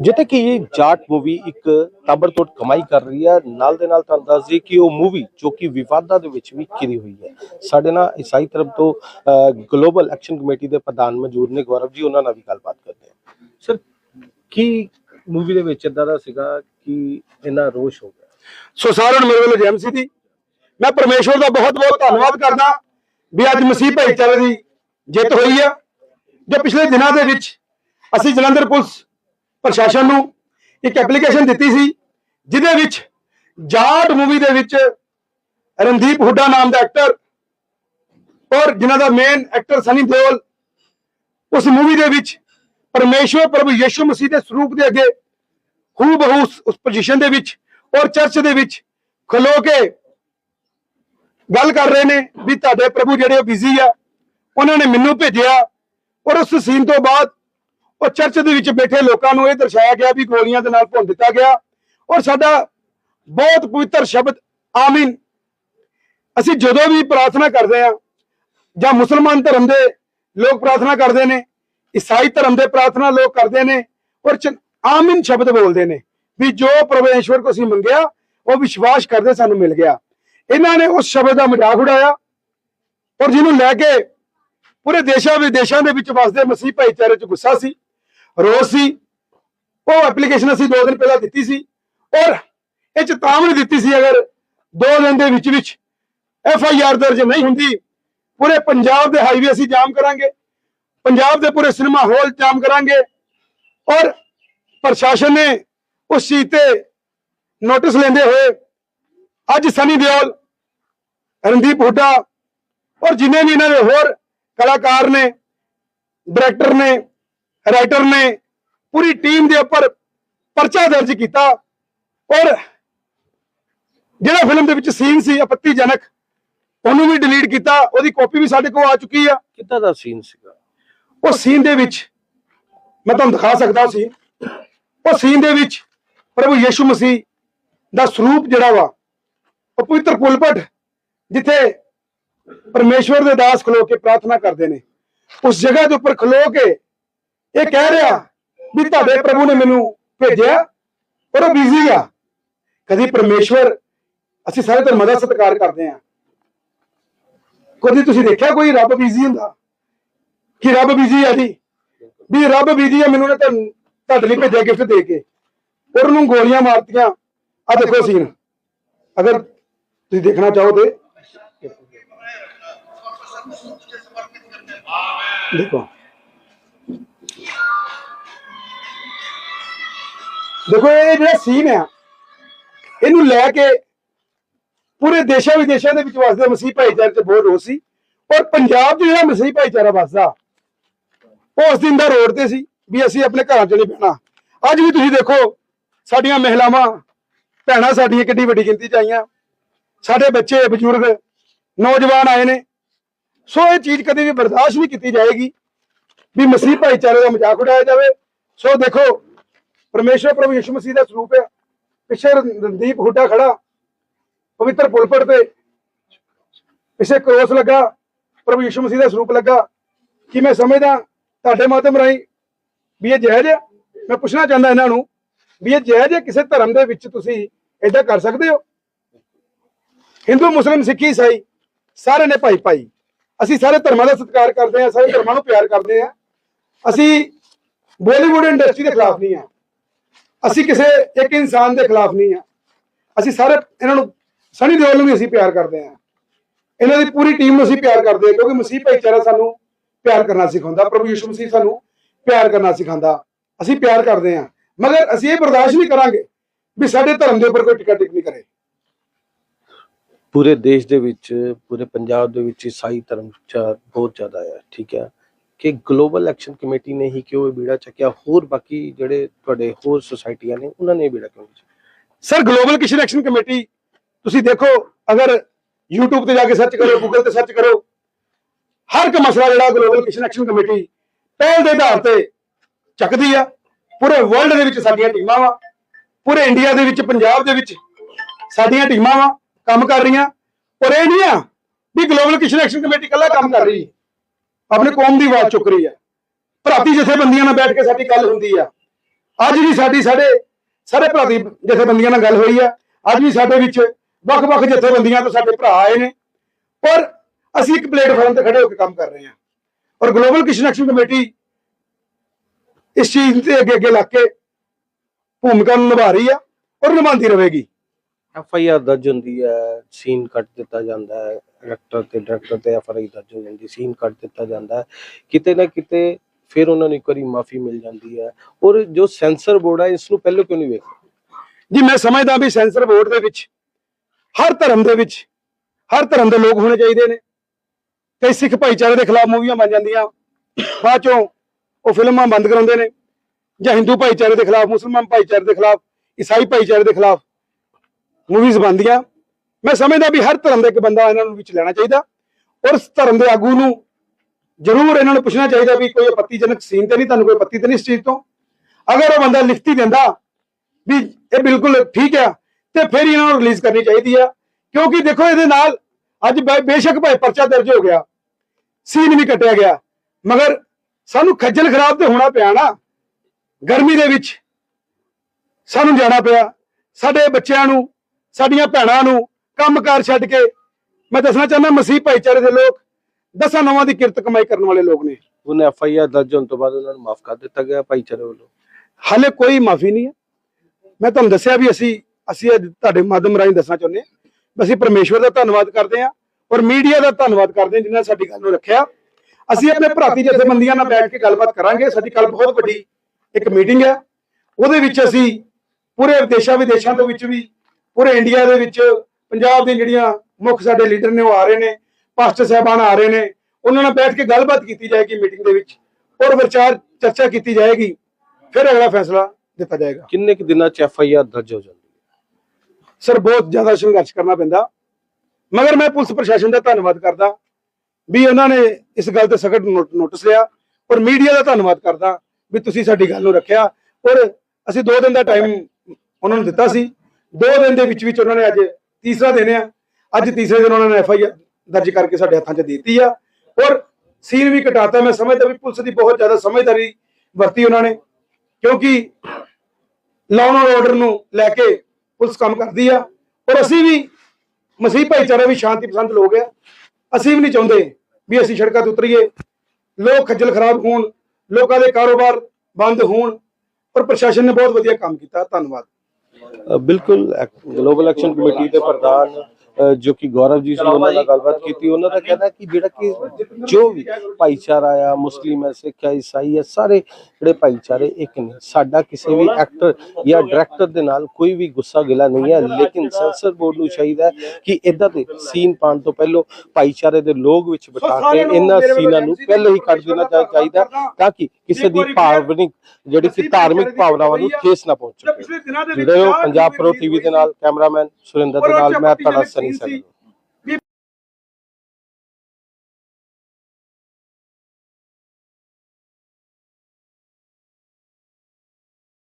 ਜਿੱਥੇ ਕਿ ਇਹ ਜਾਟ ਮੂਵੀ ਇੱਕ ਤਾਬੜਤੋੜ ਕਮਾਈ ਕਰ ਰਹੀ ਹੈ। ਨਾਲ ਦੇ ਨਾਲ ਤੁਹਾਨੂੰ ਦੱਸ ਦਈਏ ਕਿ ਉਹ ਮੂਵੀ ਜੋ ਕਿ ਵਿਵਾਦਾਂ ਦੇ ਵਿੱਚ ਵੀ ਘਿਰੀ ਹੋਈ ਹੈ। ਸਾਡੇ ਨਾਲ ਇਸਾਈ ਤਰਫ ਤੋਂ ਗਲੋਬਲ ਐਕਸ਼ਨ ਕਮੇਟੀ ਦੇ ਪ੍ਰਧਾਨ ਮੌਜੂਦ ਨੇ ਗੌਰਵ ਜੀ, ਉਹਨਾਂ ਨਾਲ ਵੀ ਗੱਲਬਾਤ ਕਰਦੇ ਹਾਂ। ਸਰ, ਕੀ ਮੂਵੀ ਦੇ ਵਿੱਚ ਇਦਾਂ ਦਾ ਸੀਗਾ ਕਿ ਇੰਨਾ ਰੋਸ਼ ਹੋ ਗਿਆ? ਸੋ ਸਾਰਿਆਂ ਨੂੰ ਮੇਰੇ ਵੱਲੋਂ ਜੈ ਮਸੀਹ ਦੀ। ਮੈਂ ਪਰਮੇਸ਼ਵਰ ਦਾ ਬਹੁਤ ਬਹੁਤ ਧੰਨਵਾਦ ਕਰਦਾ ਵੀ ਅੱਜ ਮਸੀਹ ਭਾਈਚਾਰੇ ਦੀ ਜਿੱਤ ਹੋਈ ਆ। ਜੋ ਪਿਛਲੇ ਦਿਨਾਂ ਦੇ ਵਿੱਚ ਅਸੀਂ ਜਲੰਧਰ ਪੁਲਿਸ ਪ੍ਰਸ਼ਾਸਨ ਨੂੰ ਇੱਕ ਐਪਲੀਕੇਸ਼ਨ ਦਿੱਤੀ ਸੀ, ਜਿਹਦੇ ਵਿੱਚ ਜਾਟ ਮੂਵੀ ਦੇ ਵਿੱਚ ਰਣਦੀਪ ਹੁੱਡਾ ਨਾਮ ਦਾ ਐਕਟਰ ਔਰ ਜਿਨ੍ਹਾਂ ਦਾ ਮੇਨ ਐਕਟਰ ਸਨੀ ਦਿਓਲ, ਉਸ ਮੂਵੀ ਦੇ ਵਿੱਚ ਪਰਮੇਸ਼ਵਰ ਪ੍ਰਭੂ ਯਿਸੂ ਮਸੀਹ ਦੇ ਸਰੂਪ ਦੇ ਅੱਗੇ ਹੂ ਬਹੂ ਉਸ- ਉਸ ਪੋਜੀਸ਼ਨ ਦੇ ਵਿੱਚ ਔਰ ਚਰਚ ਦੇ ਵਿੱਚ ਖਲੋ ਕੇ ਗੱਲ ਕਰ ਰਹੇ ਨੇ ਵੀ ਤੁਹਾਡੇ ਪ੍ਰਭੂ ਜਿਹੜੇ ਬਿਜ਼ੀ ਆ, ਉਹਨਾਂ ਨੇ ਮੈਨੂੰ ਭੇਜਿਆ ਔਰ ਉਸ ਸੀਨ ਤੋਂ ਬਾਅਦ ਉਹ ਚਰਚ ਦੇ ਵਿੱਚ ਬੈਠੇ ਲੋਕਾਂ ਨੂੰ ਇਹ ਦਰਸਾਇਆ ਗਿਆ ਵੀ ਗੋਲੀਆਂ ਦੇ ਨਾਲ ਭੁੰਨ ਦਿੱਤਾ ਗਿਆ ਔਰ ਸਾਡਾ ਬਹੁਤ ਪਵਿੱਤਰ ਸ਼ਬਦ ਆਮੀਨ। ਅਸੀਂ ਜਦੋਂ ਵੀ ਪ੍ਰਾਰਥਨਾ ਕਰਦੇ ਆ ਜਾਂ ਮੁਸਲਮਾਨ ਧਰਮ ਦੇ ਲੋਕ ਪ੍ਰਾਰਥਨਾ ਕਰਦੇ ਨੇ, ਈਸਾਈ ਧਰਮ ਦੇ ਪ੍ਰਾਰਥਨਾ ਲੋਕ ਕਰਦੇ ਨੇ ਔਰ ਚ- ਆਮੀਨ ਸ਼ਬਦ ਬੋਲਦੇ ਨੇ ਵੀ ਜੋ ਪਰਮੇਸ਼ਵਰ ਕੋ ਅਸੀਂ ਮੰਗਿਆ, ਉਹ ਵਿਸ਼ਵਾਸ ਕਰਦੇ ਸਾਨੂੰ ਮਿਲ ਗਿਆ। ਇਹਨਾਂ ਨੇ ਉਸ ਸ਼ਬਦ ਦਾ ਮਜ਼ਾਕ ਉਡਾਇਆ ਔਰ ਜਿਹਨੂੰ ਲੈ ਕੇ ਪੂਰੇ ਦੇਸ਼ਾਂ ਵਿਦੇਸ਼ਾਂ ਦੇ ਵਿੱਚ ਵਸਦੇ ਮਸੀਹ ਭਾਈਚਾਰੇ 'ਚ ਗੁੱਸਾ ਸੀ। ਰੋਸ ਸੀ, ਉਹ ਐਪਲੀਕੇਸ਼ਨ ਅਸੀਂ ਦੋ ਦਿਨ ਪਹਿਲਾਂ ਦਿੱਤੀ ਸੀ ਔਰ ਇਹ ਚੇਤਾਵਨੀ ਦਿੱਤੀ ਸੀ ਅਗਰ, ਦੋ ਦਿਨ ਦੇ ਵਿੱਚ ਵਿੱਚ ਐਫ ਆਈ ਆਰ ਦਰਜ ਨਹੀਂ ਹੁੰਦੀ, ਪੂਰੇ ਪੰਜਾਬ ਦੇ ਹਾਈਵੇ ਅਸੀਂ ਜਾਮ ਕਰਾਂਗੇ, ਪੰਜਾਬ ਦੇ ਪੂਰੇ ਸਿਨੇਮਾ ਹਾਲ ਜਾਮ ਕਰਾਂਗੇ ਔਰ ਪ੍ਰਸ਼ਾਸਨ ਨੇ ਉਸ ਚੀਜ਼ ਤੇ ਨੋਟਿਸ ਲੈਂਦੇ ਹੋਏ ਅੱਜ ਸਨੀ ਦਿਓਲ ਰਣਦੀਪ ਹੁੱਡਾ ਔਰ ਜਿੰਨੇ ਵੀ ਇਹਨਾਂ ਦੇ ਹੋਰ ਕਲਾਕਾਰ ਨੇ ਡਾਇਰੈਕਟਰ ਨੇ ਰਾਈਟਰ ਨੇ ਪੂਰੀ ਟੀਮ ਦੇ ਉੱਪਰ ਪਰਚਾ ਦਰਜ ਕੀਤਾ ਔਰ ਜਿਹੜਾ ਫਿਲਮ ਦੇ ਵਿੱਚ ਸੀਨ ਸੀ ਆਪੱਤੀਜਨਕ ਉਹਨੂੰ ਵੀ ਡਿਲੀਟ ਕੀਤਾ ਉਹਦੀ ਕਾਪੀ ਵੀ ਸਾਡੇ ਕੋਲ ਆ ਚੁੱਕੀ ਆ। ਕਿੱਦਾਂ ਦਾ ਸੀਨ ਸੀਗਾ? ਉਹ ਸੀਨ ਦੇ ਵਿੱਚ ਮੈਂ ਤੁਹਾਨੂੰ ਦਿਖਾ ਸਕਦਾ ਸੀਨ। ਉਹ ਸੀਨ ਦੇ ਵਿੱਚ ਪ੍ਰਭੂ ਯਿਸੂ ਮਸੀਹ ਦਾ ਸਰੂਪ ਜਿਹੜਾ ਵਾ ਉਹ ਪਵਿੱਤਰ ਪੁਲਪਟ ਜਿੱਥੇ ਪਰਮੇਸ਼ਵਰ ਦੇ ਦਾਸ ਖਲੋ ਕੇ ਪ੍ਰਾਰਥਨਾ ਕਰਦੇ ਨੇ। ਉਸ ਜਗ੍ਹਾ ਦੇ ਉੱਪਰ ਖਲੋ ਕੇ ਇਹ ਕਹਿ ਰਿਹਾ ਵੀ ਤੁਹਾਡੇ ਪ੍ਰਭੂ ਨੇ ਮੈਨੂੰ ਭੇਜਿਆ ਪਰ ਉਹ ਬਿਜ਼ੀ ਆ। ਕਦੀ ਪਰਮੇਸ਼ਵਰ ਅਸੀਂ ਸਾਰੇ ਧਰਮਾਂ ਦਾ ਸਤਿਕਾਰ ਕਰਦੇ ਆ ਕਦੀ ਤੁਸੀਂ ਦੇਖਿਆ ਕੋਈ ਰੱਬ ਬਿਜ਼ੀ ਹੁੰਦਾ? ਕਿ ਰੱਬ ਬਿਜ਼ੀ ਆ ਜੀ? ਵੀ ਰੱਬ ਬਿਜ਼ੀ ਆ ਮੈਨੂੰ ਨੇ ਤੁਹਾਡੇ ਲਈ ਭੇਜਿਆ ਗਿਫਟ ਦੇ ਕੇ। ਔਰ ਉਹਨੂੰ ਗੋਲੀਆਂ ਮਾਰਤੀਆਂ। ਆ ਦੇਖੋ ਸੀਨ ਅਗਰ ਤੁਸੀਂ ਦੇਖਣਾ ਚਾਹੋ ਤੇ ਦੇਖੋ। ਦੇਖੋ, ਇਹ ਜਿਹੜਾ ਸੀਨ ਆ, ਇਹਨੂੰ ਲੈ ਕੇ ਪੂਰੇ ਦੇਸ਼ਾਂ ਵਿਦੇਸ਼ਾਂ ਦੇ ਵਿੱਚ ਵਸਦੇ ਮਸੀਹ ਭਾਈਚਾਰੇ ਤੇ ਬਹੁਤ ਰੋਸ ਸੀ ਔਰ ਪੰਜਾਬ 'ਚ ਜਿਹੜਾ ਮਸੀਹ ਭਾਈਚਾਰਾ ਵਸਦਾ, ਉਹ ਉਸ ਦਿਨ ਦਾ ਰੋਡ ਤੇ ਸੀ ਵੀ ਅਸੀਂ ਆਪਣੇ ਘਰਾਂ 'ਚ ਨਹੀਂ ਬਹਿਣਾ। ਅੱਜ ਵੀ ਤੁਸੀਂ ਦੇਖੋ, ਸਾਡੀਆਂ ਮਹਿਲਾਵਾਂ, ਭੈਣਾਂ ਸਾਡੀਆਂ ਕਿੰਨੀ ਵੱਡੀ ਗਿਣਤੀ 'ਚ ਆਈਆਂ। ਸਾਡੇ ਬੱਚੇ, ਬਜ਼ੁਰਗ, ਨੌਜਵਾਨ ਆਏ ਨੇ। ਸੋ ਇਹ ਚੀਜ਼ ਕਦੇ ਵੀ ਬਰਦਾਸ਼ਤ ਨਹੀਂ ਕੀਤੀ ਜਾਏਗੀ ਵੀ ਮਸੀਹ ਭਾਈਚਾਰੇ ਦਾ ਮਜ਼ਾਕ ਉਡਾਇਆ ਜਾਵੇ। ਸੋ ਦੇਖੋ ਪਰਮੇਸ਼ਰ ਪ੍ਰਭੂ ਯਿਸੂ ਮਸੀਹ ਦਾ ਸਰੂਪ ਹੈ ਪਿੱਛੇ ਰਣਦੀਪ ਹੁੱਡਾ ਖੜਾ। ਪਵਿੱਤਰ ਪੁਲਪਟ ਤੇ ਪਿੱਛੇ ਕਰੋਸ ਲੱਗਾ। ਪ੍ਰਭੂ ਯਿਸੂ ਮਸੀਹ ਦਾ ਸਰੂਪ ਲੱਗਾ। ਕਿ ਮੈਂ ਸਮਝਦਾ ਤੁਹਾਡੇ ਮਾਧਿਅਮ ਰਾਹੀਂ ਵੀ ਇਹ ਜਾਇਜ਼ ਹੈ ਮੈਂ ਪੁੱਛਣਾ ਚਾਹੁੰਦਾ ਇਹਨਾਂ ਨੂੰ ਵੀ ਇਹ ਜਾਇਜ਼ ਹੈ ਕਿਸੇ ਧਰਮ ਦੇ ਵਿੱਚ ਤੁਸੀਂ ਏਦਾਂ ਕਰ ਸਕਦੇ ਹੋ? ਹਿੰਦੂ, ਮੁਸਲਿਮ, ਸਿੱਖੀ, ਈਸਾਈ ਸਾਰੇ ਨੇ ਭਾਈ ਭਾਈ। ਅਸੀਂ ਸਾਰੇ ਧਰਮਾਂ ਦਾ ਸਤਿਕਾਰ ਕਰਦੇ ਹਾਂ, ਸਾਰੇ ਧਰਮਾਂ ਨੂੰ ਪਿਆਰ ਕਰਦੇ ਹਾਂ। ਅਸੀਂ ਬਾਲੀਵੁੱਡ ਇੰਡਸਟਰੀ ਦੇ ਖਿਲਾਫ ਨਹੀਂ ਹਾਂ। ਅਸੀਂ ਕਿਸੇ ਇੱਕ ਇਨਸਾਨ ਦੇ ਖਿਲਾਫ ਨਹੀਂ ਹਾਂ। ਅਸੀਂ ਸਾਰੇ ਇਹਨਾਂ ਨੂੰ ਸਨੀ ਦਿਓਲ ਨੂੰ ਵੀ ਅਸੀਂ ਪਿਆਰ ਕਰਦੇ ਹਾਂ। ਇਹਨਾਂ ਦੀ ਪੂਰੀ ਟੀਮ ਨੂੰ ਅਸੀਂ ਪਿਆਰ ਕਰਦੇ ਹਾਂ, ਕਿਉਂਕਿ ਮਸੀਹ ਭਾਈਚਾਰਾ ਸਾਨੂੰ ਪਿਆਰ ਕਰਨਾ ਸਿਖਾਉਂਦਾ, ਪ੍ਰਭੂ ਯਿਸੂ ਮਸੀਹ ਸਾਨੂੰ ਪਿਆਰ ਕਰਨਾ ਸਿਖਾਉਂਦਾ। ਅਸੀਂ ਪਿਆਰ ਕਰਦੇ ਹਾਂ। ਮਗਰ ਅਸੀਂ ਇਹ ਬਰਦਾਸ਼ਤ ਨਹੀਂ ਕਰਾਂਗੇ ਵੀ ਸਾਡੇ ਧਰਮ ਦੇ ਉੱਪਰ ਕੋਈ ਟਿਕਾ ਟਿਕ ਨਹੀਂ ਕਰੇ। ਪੂਰੇ ਦੇਸ਼ ਦੇ ਵਿੱਚ, ਪੂਰੇ ਪੰਜਾਬ ਦੇ ਵਿੱਚ ਈਸਾਈ ਧਰਮ ਚ ਬਹੁਤ ਜ਼ਿਆਦਾ ਹੈ, ਠੀਕ ਹੈ? ਕਿ ਗਲੋਬਲ ਐਕਸ਼ਨ ਕਮੇਟੀ ਨੇ ਹੀ ਕਿਉਂ ਇਹ ਬੀੜਾ ਚੱਕਿਆ? ਹੋਰ ਬਾਕੀ ਜਿਹੜੇ ਤੁਹਾਡੇ ਹੋਰ ਸੁਸਾਇਟੀਆਂ ਨੇ, ਉਹਨਾਂ ਨੇ ਇਹ ਬੀੜਾ ਕਿਉਂ ਚੱਕਿਆ? Sir global Kisan action committee ਤੁਸੀਂ ਦੇਖੋ, ਅਗਰ YouTube ਤੇ ਜਾ ਕੇ ਸਰਚ ਕਰੋ, Google ਤੇ ਸਰਚ ਕਰੋ, ਹਰ ਇੱਕ ਮਸਲਾ ਜਿਹੜਾ ਗਲੋਬਲ ਕਿਸ਼ਨ ਐਕਸ਼ਨ ਕਮੇਟੀ ਪਹਿਲ ਦੇ ਆਧਾਰ ਤੇ ਚੱਕਦੀ ਆ। ਪੂਰੇ ਵਰਲਡ ਦੇ ਵਿੱਚ ਸਾਡੀਆਂ ਟੀਮਾਂ ਵਾ, ਪੂਰੇ ਇੰਡੀਆ ਦੇ ਵਿੱਚ, ਪੰਜਾਬ ਦੇ ਵਿੱਚ ਸਾਡੀਆਂ ਟੀਮਾਂ ਵਾ ਕੰਮ ਕਰ ਰਹੀਆਂ। ਔਰ ਇਹ ਨਹੀਂ ਆ ਵੀ ਗਲੋਬਲ ਕਿਸ਼ਨ ਐਕਸ਼ਨ ਕਮੇਟੀ ਇਕੱਲਾ ਕੰਮ ਕਰ ਰਹੀ। ਹੈ ਆਪਣੇ ਕੌਮ ਦੀ ਆਵਾਜ਼ ਚੁੱਕ ਰਹੀ ਹੈ ਭਰਾਤੀ ਜਥੇਬੰਦੀਆਂ ਨਾਲ ਬੈਠ ਕੇ ਸਾਡੀ ਗੱਲ ਹੁੰਦੀ ਆ। ਅੱਜ ਵੀ ਸਾਡੀ ਸਾਡੇ ਸਾਰੇ ਭਰਾਤੀ ਜਥੇਬੰਦੀਆਂ ਨਾਲ ਗੱਲ ਹੋਈ ਆ। ਅੱਜ ਵੀ ਸਾਡੇ ਵਿੱਚ ਵੱਖ-ਵੱਖ ਜਥੇਬੰਦੀਆਂ ਤੋਂ ਸਾਡੇ ਭਰਾ ਆਏ ਨੇ। ਪਰ ਅਸੀਂ ਇੱਕ ਪਲੇਟਫਾਰਮ ਤੇ ਖੜੇ ਹੋ ਕੇ ਕੰਮ ਕਰ ਰਹੇ ਹਾਂ ਔਰ ਗਲੋਬਲ ਕਿਸ਼ਨ ਐਕਸ਼ਨ ਕਮੇਟੀ ਇਸ ਚੀਜ਼ ਤੇ ਅੱਗੇ ਅੱਗੇ ਲੱਗ ਕੇ ਭੂਮਿਕਾ ਨੂੰ ਨਿਭਾ ਰਹੀ ਆ ਔਰ ਨਿਭਾਉਂਦੀ ਰਹੇਗੀ। ਐਫ ਆਈ ਆਰ ਦਰਜ ਹੁੰਦੀ ਹੈ ਸੀਨ ਕੱਟ ਦਿੱਤਾ ਜਾਂਦਾ ਹੈ ਐਕਟਰ ਤੇ ਡਾਇਰੈਕਟਰ ਤੇ ਐਫ ਆਈ ਦਰਜ ਹੋ ਜਾਂਦੀ ਸੀਨ ਕੱਟ ਦਿੱਤਾ ਜਾਂਦਾ ਹੈ। ਕਿਤੇ ਨਾ ਕਿਤੇ ਫਿਰ ਉਹਨਾਂ ਨੂੰ ਇੱਕ ਵਾਰੀ ਮਾਫੀ ਮਿਲ ਜਾਂਦੀ ਹੈ। ਔਰ ਜੋ ਸੈਂਸਰ ਬੋਰਡ ਹੈ ਇਸ ਨੂੰ ਪਹਿਲਾਂ ਕਿਉਂ ਨਹੀਂ ਵੇਖਦਾ? ਜੀ, ਮੈਂ ਸਮਝਦਾ ਵੀ ਸੈਂਸਰ ਬੋਰਡ ਦੇ ਵਿੱਚ, ਹਰ ਧਰਮ ਦੇ ਵਿੱਚ, ਹਰ ਧਰਮ ਦੇ ਲੋਕ ਹੋਣੇ ਚਾਹੀਦੇ ਨੇ। ਕਈ ਸਿੱਖ ਭਾਈਚਾਰੇ ਦੇ ਖਿਲਾਫ ਮੂਵੀਆਂ ਬਣ ਜਾਂਦੀਆਂ। ਬਾਅਦ ਚੋਂ ਉਹ ਫਿਲਮਾਂ ਬੰਦ ਕਰਾਉਂਦੇ ਨੇ। ਜਾਂ ਹਿੰਦੂ ਭਾਈਚਾਰੇ ਦੇ ਖਿਲਾਫ, ਮੁਸਲਮਾਨ ਭਾਈਚਾਰੇ ਦੇ ਖਿਲਾਫ, ਈਸਾਈ ਭਾਈਚਾਰੇ ਦੇ ਖਿਲਾਫ। ਮੂਵੀਜ਼ ਬਣਦੀਆਂ। ਮੈਂ ਸਮਝਦਾ ਵੀ ਹਰ ਧਰਮ ਦਾ ਇੱਕ ਬੰਦਾ ਇਹਨਾਂ ਨੂੰ ਵਿੱਚ ਲੈਣਾ ਚਾਹੀਦਾ ਔਰ ਇਸ ਧਰਮ ਦੇ ਆਗੂ ਨੂੰ ਜ਼ਰੂਰ ਇਹਨਾਂ ਨੂੰ ਪੁੱਛਣਾ ਚਾਹੀਦਾ ਵੀ ਕੋਈ ਆਪੱਤੀਜਨਕ ਸੀਨ ਤੇ ਨਹੀਂ, ਤੁਹਾਨੂੰ ਕੋਈ ਆਪੱਤੀ ਤੇ ਨਹੀਂ ਇਸ ਚੀਜ਼ ਤੋਂ। ਅਗਰ ਉਹ ਬੰਦਾ ਲਿਖਤੀ ਦਿੰਦਾ ਵੀ ਇਹ ਬਿਲਕੁਲ ਠੀਕ ਆ, ਤੇ ਫਿਰ ਹੀ ਇਹਨਾਂ ਨੂੰ ਰਿਲੀਜ਼ ਕਰਨੀ ਚਾਹੀਦੀ ਆ। ਕਿਉਂਕਿ ਦੇਖੋ ਇਹਦੇ ਨਾਲ ਅੱਜ ਬੇ- ਬੇਸ਼ੱਕ ਭਾਵੇਂ ਪਰਚਾ ਦਰਜ ਹੋ ਗਿਆ। ਸੀਨ ਵੀ ਕੱਟਿਆ ਗਿਆ। ਮਗਰ ਸਾਨੂੰ ਖੱਜਲ ਖਰਾਬ ਤੇ ਹੋਣਾ ਪਿਆ ਨਾ। ਗਰਮੀ ਦੇ ਵਿੱਚ ਸਾਨੂੰ ਜਾਣਾ ਪਿਆ। ਸਾਡੇ ਬੱਚਿਆਂ ਨੂੰ ਸਾਡੀਆਂ ਭੈਣਾਂ ਨੂੰ ਕੰਮਕਾਰ ਛੱਡ ਕੇ। ਮੈਂ ਦੱਸਣਾ ਚਾਹੁੰਦਾ ਮਸੀਹ ਭਾਈਚਾਰੇ ਦੇ ਲੋਕ ਦਸਾਂ ਨਵਾਂ ਦੀ ਕਿਰਤ ਕਮਾਈ ਕਰਨ ਵਾਲੇ ਲੋਕ ਨੇ। ਉਹਨੇ ਐਫ ਆਈ ਆਰ ਦਰਜ ਹੋਣ ਤੋਂ ਬਾਅਦ ਉਹਨਾਂ ਨੂੰ ਮਾਫ ਕਰ ਦਿੱਤਾ ਗਿਆ ਭਾਈਚਾਰੇ ਵੱਲੋਂ। ਹਾਲੇ ਕੋਈ ਮਾਫੀ ਨਹੀਂ ਹੈ। ਮੈਂ ਤੁਹਾਨੂੰ ਦੱਸਿਆ ਵੀ ਅਸੀਂ ਅਸੀਂ ਤੁਹਾਡੇ ਮਾਧਿਅਮ ਰਾਹੀਂ ਦੱਸਣਾ ਚਾਹੁੰਦੇ ਹਾਂ। ਅਸੀਂ ਪਰਮੇਸ਼ਵਰ ਦਾ ਧੰਨਵਾਦ ਕਰਦੇ ਹਾਂ ਔਰ ਮੀਡੀਆ ਦਾ ਧੰਨਵਾਦ ਕਰਦੇ ਹਾਂ ਜਿਨ੍ਹਾਂ ਨੇ ਸਾਡੀ ਗੱਲ ਨੂੰ ਰੱਖਿਆ। ਅਸੀਂ ਆਪਣੇ ਭਰਾਤੀ ਜਥੇਬੰਦੀਆਂ ਨਾਲ ਬੈਠ ਕੇ ਗੱਲਬਾਤ ਕਰਾਂਗੇ। ਸਾਡੀ ਕੱਲ ਬਹੁਤ ਵੱਡੀ ਇੱਕ ਮੀਟਿੰਗ ਹੈ। ਉਹਦੇ ਵਿੱਚ ਅਸੀਂ ਪੂਰੇ ਵਿਦੇਸ਼ਾਂ ਵਿਦੇਸ਼ਾਂ ਤੋਂ ਵਿੱਚ ਵੀ ਪੂਰੇ ਇੰਡੀਆ ਦੇ ਵਿੱਚ ਪੰਜਾਬ ਦੇ ਜਿਹੜੀਆਂ ਮੁੱਖ ਸਾਡੇ ਲੀਡਰ ਨੇ ਉਹ ਆ ਰਹੇ ਨੇ ਪਾਸਟਰ ਸਾਹਿਬਾਨ ਆ ਰਹੇ ਨੇ ਉਹਨਾਂ ਨਾਲ ਬੈਠ ਕੇ ਗੱਲਬਾਤ ਕੀਤੀ ਜਾਏਗੀ ਮੀਟਿੰਗ ਦੇ ਵਿੱਚ ਔਰ ਵਿਚਾਰ ਚਰਚਾ ਕੀਤੀ ਜਾਏਗੀ ਫਿਰ ਅਗਲਾ ਫੈਸਲਾ ਦਿੱਤਾ ਜਾਏਗਾ। ਕਿੰਨੇ ਕੁ ਦਿਨਾਂ ਚ ਐਫ ਆਈ ਆਰ ਦਰਜ ਹੋ ਜਾਂਦੀ ਹੈ? ਸਰ ਬਹੁਤ ਜ਼ਿਆਦਾ ਸੰਘਰਸ਼ ਕਰਨਾ ਪੈਂਦਾ ਮਗਰ ਮੈਂ ਪੁਲਿਸ ਪ੍ਰਸ਼ਾਸਨ ਦਾ ਧੰਨਵਾਦ ਕਰਦਾ ਵੀ ਉਹਨਾਂ ਨੇ ਇਸ ਗੱਲ ਤੇ ਸਖਤ ਨੋਟਿਸ ਲਿਆ ਔਰ ਮੀਡੀਆ ਦਾ ਧੰਨਵਾਦ ਕਰਦਾ ਵੀ ਤੁਸੀਂ ਸਾਡੀ ਗੱਲ ਨੂੰ ਰੱਖਿਆ ਔਰ ਅਸੀਂ 2 ਦਿਨ ਦਾ ਟਾਈਮ ਉਹਨਾਂ ਨੂੰ ਦਿੱਤਾ ਸੀ ਦੋ ਦਿਨ ਦੇ ਵਿੱਚ ਵਿੱਚ ਉਹਨਾਂ ਨੇ ਅੱਜ ਤੀਸਰਾ ਦਿਨ ਆ। ਅੱਜ ਤੀਸਰੇ ਦਿਨ ਉਹਨਾਂ ਨੇ ਐਫ ਆਈ ਆਰ ਦਰਜ ਕਰਕੇ ਸਾਡੇ ਹੱਥਾਂ 'ਚ ਦੇ ਦਿੱਤੀ ਆ। ਔਰ ਸੀਨ ਵੀ ਘਟਾਤਾ। ਮੈਂ ਸਮਝਦਾ ਵੀ ਪੁਲਿਸ ਦੀ ਬਹੁਤ ਜ਼ਿਆਦਾ ਸਮਝਦਾਰੀ ਵਰਤੀ ਉਹਨਾਂ ਨੇ, ਕਿਉਂਕਿ ਲਾਅ ਐਂਡ ਆਰਡਰ ਨੂੰ ਲੈ ਕੇ ਪੁਲਿਸ ਕੰਮ ਕਰਦੀ ਆ। ਔਰ ਅਸੀਂ ਵੀ ਮਸੀਹ ਭਾਈਚਾਰਾ ਵੀ ਸ਼ਾਂਤੀ ਪਸੰਦ ਲੋਕ ਆ। ਅਸੀਂ ਵੀ ਨਹੀਂ ਚਾਹੁੰਦੇ ਵੀ ਅਸੀਂ ਸੜਕਾਂ ਤੇ ਉਤਰੀਏ। ਲੋਕ ਖੱਜਲ ਖਰਾਬ ਹੋਣ, ਲੋਕਾਂ ਦੇ ਕਾਰੋਬਾਰ ਬੰਦ ਹੋਣ। ਪਰ ਪ੍ਰਸ਼ਾਸਨ ਨੇ ਬਹੁਤ ਵਧੀਆ ਕੰਮ ਕੀਤਾ। ਧੰਨਵਾਦ। ਬਿਲਕੁਲ ਗਲੋਬਲ ਐਕਸ਼ਨ ਕਮੇਟੀ ਦੇ ਪ੍ਰਧਾਨ ਜੋ ਕਿ ਗੌਰਵ ਜੀ ਸੀ ਉਹਨਾਂ ਨਾਲ ਗੱਲਬਾਤ ਕੀਤੀ ਉਹਨਾਂ ਦਾ ਕਹਿਣਾ ਕਿ ਜਿਹੜਾ ਕਿ ਜੋ ਵੀ ਭਾਈਚਾਰਾ ਆ ਮੁਸਲਿਮ ਹੈ ਸਿੱਖ ਹੈ ਈਸਾਈ ਹੈ ਸਾਰੇ ਜਿਹੜੇ ਭਾਈਚਾਰੇ ਇੱਕ ਨੇ। ਸਾਡਾ ਕਿਸੇ ਵੀ ਐਕਟਰ ਜਾਂ ਡਾਇਰੈਕਟਰ ਦੇ ਨਾਲ ਕੋਈ ਵੀ ਗੁੱਸਾ ਗਿਲਾ ਨਹੀਂ ਹੈ ਲੇਕਿਨ ਸੈਂਸਰ ਬੋਰਡ ਨੂੰ ਚਾਹੀਦਾ ਕਿ ਇਦਾਂ ਦੇ ਸੀਨ ਪਾਉਣ ਤੋਂ ਪਹਿਲਾਂ ਭਾਈਚਾਰੇ ਦੇ ਲੋਕ ਵਿੱਚ ਬਿਠਾ ਕੇ ਇਹਨਾਂ ਸੀਨਾਂ ਨੂੰ ਪਹਿਲਾਂ ਹੀ ਕੱਢ ਦੇਣਾ ਚਾਹੀਦਾ ਤਾਂ ਕਿ ਕਿਸੇ ਦੀ ਭਾਵਨਿਕ ਜਿਹੜੀ ਕਿ ਧਾਰਮਿਕ ਭਾਵਨਾਵਾਂ ਨੂੰ ਠੇਸ ਨਾ ਪਹੁੰਚ ਹੋ ਪੰਜਾਬ ਪ੍ਰੋ ਟੀਵੀ ਦੇ ਨਾਲ ਕੈਮਰਾਮੈਨ ਸੁਰਿੰਦਰ ਦੇ ਨਾਲ ਮੈਂ ਤੁਹਾਡਾ ਸਨੀ ਸਰ